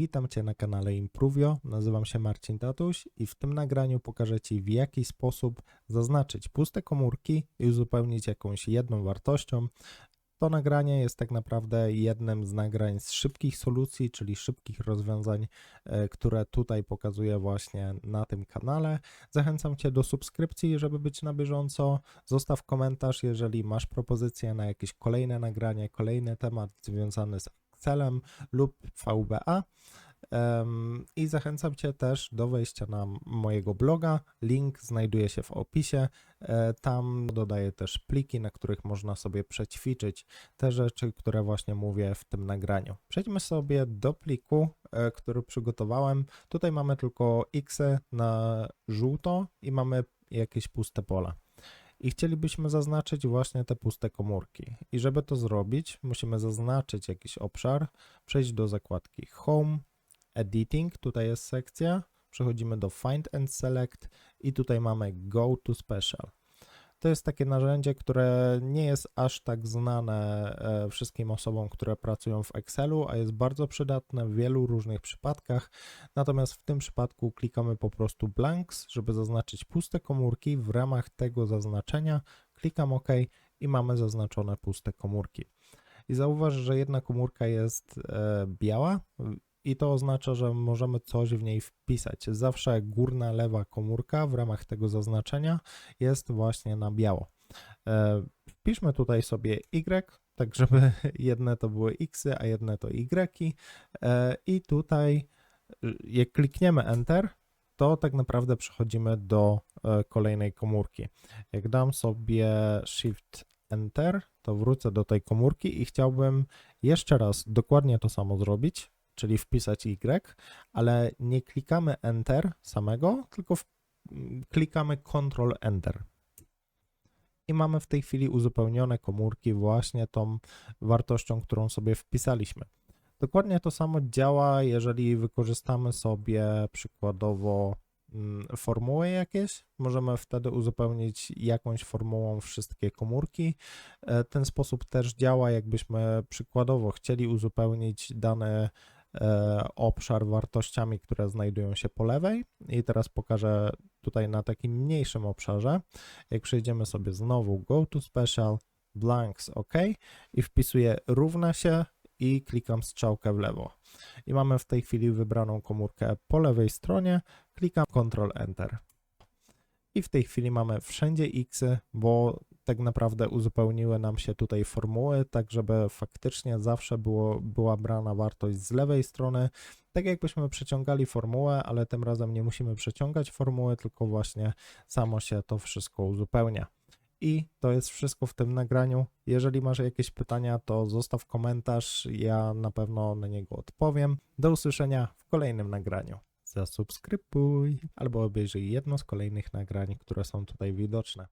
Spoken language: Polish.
witam Cię na kanale Impruvio. Nazywam się Marcin Tatuś i w tym nagraniu pokażę Ci w jaki sposób zaznaczyć puste komórki i uzupełnić jakąś jedną wartością. To nagranie jest tak naprawdę jednym z nagrań z szybkich solucji, czyli szybkich rozwiązań, e, które tutaj pokazuję właśnie na tym kanale. Zachęcam Cię do subskrypcji, żeby być na bieżąco. Zostaw komentarz, jeżeli masz propozycje na jakieś kolejne nagranie, kolejny temat związany z Excelem lub VBA. I zachęcam Cię też do wejścia na mojego bloga. Link znajduje się w opisie. E, Tam dodaję też pliki, na których można sobie przećwiczyć te rzeczy, które właśnie mówię w tym nagraniu. Przejdźmy sobie do pliku, e, który przygotowałem. Tutaj mamy tylko x na żółto i mamy jakieś puste pola. I chcielibyśmy zaznaczyć właśnie te puste komórki. I żeby to zrobić, musimy zaznaczyć jakiś obszar, przejść do zakładki Home, Editing, tutaj jest sekcja, przechodzimy do Find and Select i tutaj mamy Go to Special. To jest takie narzędzie, które nie jest aż tak znane e, wszystkim osobom, które pracują w Excelu, a jest bardzo przydatne w wielu różnych przypadkach. Natomiast w tym przypadku klikamy po prostu blanks, żeby zaznaczyć puste komórki. W ramach tego zaznaczenia klikam OK i mamy zaznaczone puste komórki. I zauważ, że jedna komórka jest e, biała i to oznacza, że możemy coś w niej wpisać. Zawsze górna lewa komórka w ramach tego zaznaczenia jest właśnie na biało. E, Wpiszmy tutaj sobie Y, tak żeby jedne to były X, a jedne to Y. E, I tutaj, y, jak klikniemy Enter, to tak naprawdę przechodzimy do e, kolejnej komórki. Jak dam sobie Shift Enter, to wrócę do tej komórki i chciałbym jeszcze raz dokładnie to samo zrobić, czyli wpisać Y, ale nie klikamy Enter samego, tylko w, klikamy Ctrl Enter. I mamy w tej chwili uzupełnione komórki właśnie tą wartością, którą sobie wpisaliśmy. Dokładnie to samo działa, jeżeli wykorzystamy sobie przykładowo mm, formuły jakieś. Możemy wtedy uzupełnić jakąś formułą wszystkie komórki. E, Ten sposób też działa, jakbyśmy przykładowo chcieli uzupełnić dane obszar wartościami, które znajdują się po lewej. I teraz pokażę tutaj na takim mniejszym obszarze. Jak przejdziemy sobie znowu Go to Special, Blanks OK i wpisuję równa się i klikam strzałkę w lewo. I mamy w tej chwili wybraną komórkę po lewej stronie, klikam Ctrl Enter. I w tej chwili mamy wszędzie X, bo tak naprawdę uzupełniły nam się tutaj formuły, tak żeby faktycznie zawsze było, była brana wartość z lewej strony, tak jakbyśmy przeciągali formułę, ale tym razem nie musimy przeciągać formuły, tylko właśnie samo się to wszystko uzupełnia. I to jest wszystko w tym nagraniu. Jeżeli masz jakieś pytania, to zostaw komentarz, ja na pewno na niego odpowiem. Do usłyszenia w kolejnym nagraniu. Zasubskrybuj albo obejrzyj jedno z kolejnych nagrań, które są tutaj widoczne.